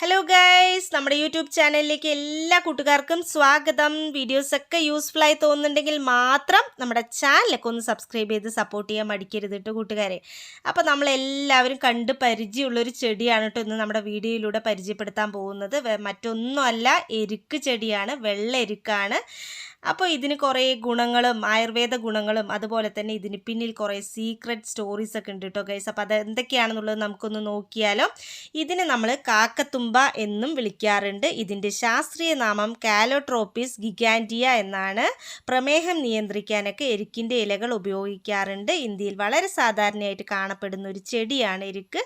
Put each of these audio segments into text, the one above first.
Hello guys നമ്മുടെ YouTube ചാനലിലേക്ക് എല്ലാ കൂട്ടുകാർക്കും സ്വാഗതം. വീഡിയോസൊക്കെ യൂസ്ഫുൾ ആയി തോന്നുന്നുണ്ടെങ്കിൽ മാത്രം നമ്മുടെ ചാനലൊക്കെ ഒന്ന് സബ്സ്ക്രൈബ് ചെയ്ത് സപ്പോർട്ട് ചെയ്യാൻ മടിക്കരുത് കേട്ടോ കൂട്ടുകാരെ. അപ്പോൾ നമ്മളെല്ലാവരും കണ്ട് പരിചയമുള്ളൊരു ചെടിയാണ് കേട്ടോ ഇന്ന് നമ്മുടെ വീഡിയോയിലൂടെ പരിചയപ്പെടുത്താൻ പോകുന്നത്. മറ്റൊന്നുമല്ല എരുക്ക് ചെടിയാണ് വെള്ള എരുക്കാണ്. അപ്പോൾ ഇതിന് കുറേ ഗുണങ്ങളും ആയുർവേദ ഗുണങ്ങളും അതുപോലെ തന്നെ ഇതിന് പിന്നിൽ കുറേ സീക്രട്ട് സ്റ്റോറീസ് ഒക്കെ ഉണ്ട് കേട്ടോ ഗൈസ് അപ്പോൾ അത് എന്തൊക്കെയാണെന്നുള്ളത് നമുക്കൊന്ന് നോക്കിയാലോ. ഇതിനെ നമ്മൾ കാക്കത്തുമ്പ എന്നും വിളിക്കാറുണ്ട്. ഇതിന്റെ ശാസ്ത്രീയ നാമം കാലോട്രോപ്പിസ് ഗിഗാൻഡിയ എന്നാണ്. പ്രമേഹം നിയന്ത്രിക്കാനൊക്കെ എരുക്കിന്റെ ഇലകൾ ഉപയോഗിക്കാറുണ്ട്. ഇന്ത്യയിൽ വളരെ സാധാരണയായിട്ട് കാണപ്പെടുന്ന ഒരു ചെടിയാണ് എരുക്ക്.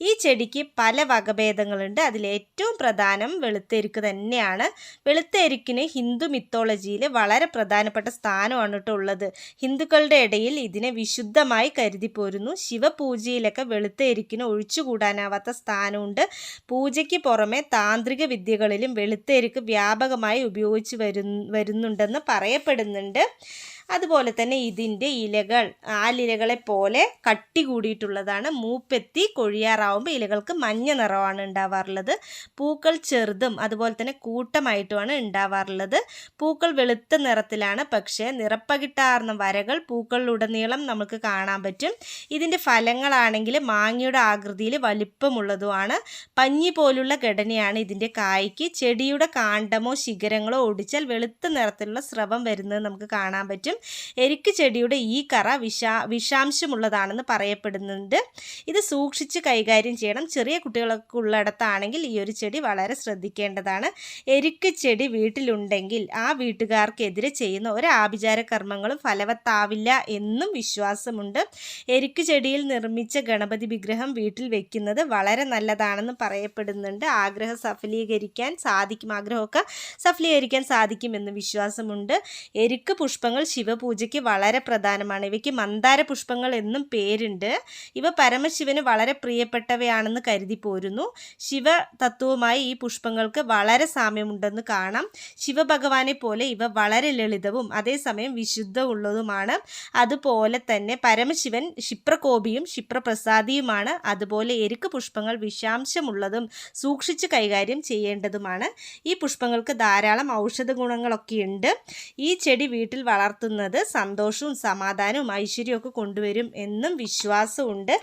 ഈ ചെടിക്ക് പല വകഭേദങ്ങളുണ്ട്. അതിലേറ്റവും പ്രധാനം വെളുത്തെരുക്ക് തന്നെയാണ്. വെളുത്തെരുക്കിന് ഹിന്ദു മിത്തോളജിയിൽ പ്രധാനപ്പെട്ട സ്ഥാനമാണ് കേട്ടോ ഉള്ളത്. ഹിന്ദുക്കളുടെ ഇടയിൽ ഇതിനെ വിശുദ്ധമായി കരുതി പോരുന്നു. ശിവപൂജയിലൊക്കെ വെളുത്ത എരുക്കിന് ഒഴിച്ചുകൂടാനാവാത്ത സ്ഥാനമുണ്ട്. പൂജയ്ക്ക് പുറമെ താന്ത്രിക വിദ്യകളിലും വെളുത്ത എരുക്ക് വ്യാപകമായി ഉപയോഗിച്ച് വരു വരുന്നുണ്ടെന്ന് പറയപ്പെടുന്നുണ്ട്. അതുപോലെ തന്നെ ഇതിന്റെ ഇലകൾ ആലിലകളെ പോലെ കട്ടി കൂടിയിട്ടുള്ളതാണ്. മൂപ്പെത്തി കൊഴിയാറാവുമ്പോൾ ഇലകൾക്ക് മഞ്ഞ നിറമാണ് ഉണ്ടാവാറുള്ളത്. പൂക്കൾ ചെറുതും അതുപോലെ തന്നെ കൂട്ടമായിട്ടുമാണ് ഉണ്ടാവാറുള്ളത്. പൂക്കൾ വെളുത്ത നിറത്തിലാണ് പക്ഷേ നിറപ്പകിട്ടാർന്ന വരകൾ പൂക്കളിലുടനീളം നമുക്ക് കാണാൻ പറ്റും. ഇതിന്റെ ഫലങ്ങളാണെങ്കിൽ മാങ്ങയുടെ ആകൃതിയിൽ വലിപ്പമുള്ളതുമാണ്. പഞ്ഞി പോലുള്ള ഘടനയാണ് ഇതിന്റെ കായ്ക്ക്. ചെടിയുടെ കാണ്ഡമോ ശിഖരങ്ങളോ ഒടിച്ചാൽ വെളുത്ത നിറത്തിലുള്ള സ്രവം വരുന്നത് നമുക്ക് കാണാൻ പറ്റും. എരിക്ക് ചെടിയുടെ ഈ കറ വിഷാ വിഷാംശമുള്ളതാണെന്ന് പറയപ്പെടുന്നുണ്ട്. ഇത് സൂക്ഷിച്ച് കൈകാര്യം ചെയ്യണം. ചെറിയ കുട്ടികളൊക്കെ ഉള്ളിടത്താണെങ്കിൽ ഈ ഒരു ചെടി വളരെ ശ്രദ്ധിക്കേണ്ടതാണ്. എരിക്ക് ചെടി വീട്ടിലുണ്ടെങ്കിൽ ആ വീട്ടുകാർക്കെതിരെ ചെയ്യുന്ന ഒരു ആഭിചാര കർമ്മങ്ങളും ഫലവത്താവില്ല എന്നും വിശ്വാസമുണ്ട്. എരിക്ക് ചെടിയിൽ നിർമ്മിച്ച ഗണപതി വിഗ്രഹം വീട്ടിൽ വെക്കുന്നത് വളരെ നല്ലതാണെന്ന് പറയപ്പെടുന്നുണ്ട്. ആഗ്രഹം സഫലീകരിക്കാൻ സാധിക്കും. ആഗ്രഹമൊക്കെ സഫലീകരിക്കാൻ സാധിക്കുമെന്ന് വിശ്വാസമുണ്ട്. എരിക്ക് പുഷ്പങ്ങൾ ശിവപൂജയ്ക്ക് വളരെ പ്രധാനമാണ്. ഇവയ്ക്ക് മന്ദാര പുഷ്പങ്ങൾ എന്നും പേരുണ്ട്. ഇവ പരമശിവന് വളരെ പ്രിയപ്പെട്ടവയാണെന്ന് കരുതി പോരുന്നു. ശിവ തത്വവുമായി ഈ പുഷ്പങ്ങൾക്ക് വളരെ സാമ്യമുണ്ടെന്ന് കാണാം. ശിവഭഗവാനെ പോലെ ഇവ വളരെ ലളിതവും അതേസമയം വിശുദ്ധ ഉള്ളതുമാണ് അതുപോലെ തന്നെ പരമശിവൻ ക്ഷിപ്രകോപിയും ക്ഷിപ്രപ്രസാദിയുമാണ്. അതുപോലെ എരുക്ക് പുഷ്പങ്ങൾ വിഷാംശമുള്ളതും സൂക്ഷിച്ച് കൈകാര്യം ചെയ്യേണ്ടതുമാണ്. ഈ പുഷ്പങ്ങൾക്ക് ധാരാളം ഔഷധ ഗുണങ്ങളൊക്കെയുണ്ട് ഈ ചെടി വീട്ടിൽ വളർത്തുന്നത് സന്തോഷവും സമാധാനവും ഐശ്വര്യവും ഒക്കെ കൊണ്ടുവരും എന്നും വിശ്വാസമുണ്ട്.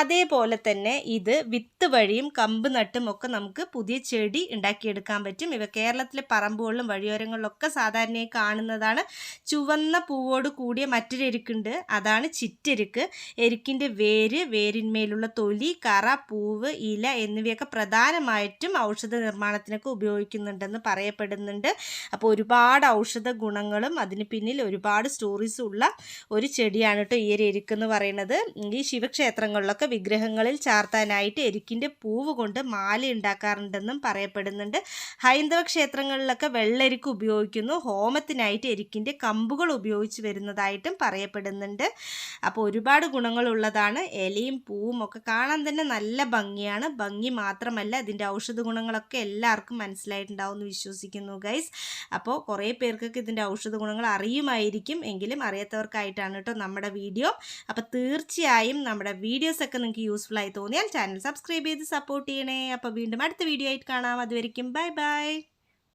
അതേപോലെ തന്നെ ഇത് വിത്ത് വഴിയും കമ്പ് നട്ടും ഒക്കെ നമുക്ക് പുതിയ ചെടി ഉണ്ടാക്കിയെടുക്കാൻ പറ്റും. ഇവ കേരളത്തിലെ പറമ്പുകളിലും വഴിയോരങ്ങളിലൊക്കെ സാധാരണയായി കാണുന്നതാണ്. ചുവന്ന പൂവോട് കൂടിയ മറ്റൊരു എരുക്കുണ്ട്. അതാണ് ചിറ്റെരുക്ക്. എരുക്കിന്റെ വേര് വേരിന്മേലുള്ള തൊലി കറ പൂവ് ഇല എന്നിവയൊക്കെ പ്രധാനമായിട്ടും ഔഷധ നിർമ്മാണത്തിനൊക്കെ ഉപയോഗിക്കുന്നുണ്ടെന്ന് പറയപ്പെടുന്നുണ്ട്. അപ്പോൾ ഒരുപാട് ഔഷധ ഗുണങ്ങളും അതിന് പിന്നിൽ ഒരുപാട് സ്റ്റോറീസും ഉള്ള ഒരു ചെടിയാണ് കേട്ടോ ഈ ഒരു എരുക്കെന്ന് പറയുന്നത്. ഈ ശിവക്ഷേത്രങ്ങളിലൊക്കെ വിഗ്രഹങ്ങളിൽ ചാർത്താനായിട്ട് എരുക്കിന്റെ പൂവ് കൊണ്ട് മാല ഉണ്ടാക്കാറുണ്ടെന്നും പറയപ്പെടുന്നുണ്ട്. ഹൈന്ദവ ക്ഷേത്രങ്ങളിലൊക്കെ വെള്ളരിക്ക് ഉപയോഗിക്കുന്നു. ഹോമത്തിനായിട്ട് എരുക്കിന്റെ കമ്പുകൾ ഉപയോഗിച്ച് വരുന്നതായിട്ടും പറയപ്പെടുന്നുണ്ട്. അപ്പോൾ ഒരുപാട് ഗുണങ്ങളുള്ളതാണ് ഇലയും പൂവും ഒക്കെ കാണാൻ തന്നെ നല്ല ഭംഗിയാണ്. ഭംഗി മാത്രമല്ല ഇതിന്റെ ഔഷധ ഗുണങ്ങളൊക്കെ എല്ലാവർക്കും മനസ്സിലായിട്ടുണ്ടാവും എന്ന് വിശ്വസിക്കുന്നു ഗൈസ് അപ്പോൾ കുറേ പേർക്കൊക്കെ ഇതിന്റെ ഔഷധ ഗുണങ്ങൾ അറിയുമായിരിക്കും. എങ്കിലും അറിയാത്തവർക്കായിട്ടാണ് കേട്ടോ നമ്മുടെ വീഡിയോ. അപ്പോൾ തീർച്ചയായും നമ്മുടെ വീഡിയോസൊക്കെ നിങ്ങൾക്ക് യൂസ്ഫുൾ ആയി തോന്നിയാൽ ചാനൽ സബ്സ്ക്രൈബ് ചെയ്ത് സപ്പോർട്ട് ചെയ്യണേ. അപ്പോൾ വീണ്ടും അടുത്ത വീഡിയോ ആയിട്ട് കാണാം. അതുവരെയും ബൈ ബൈ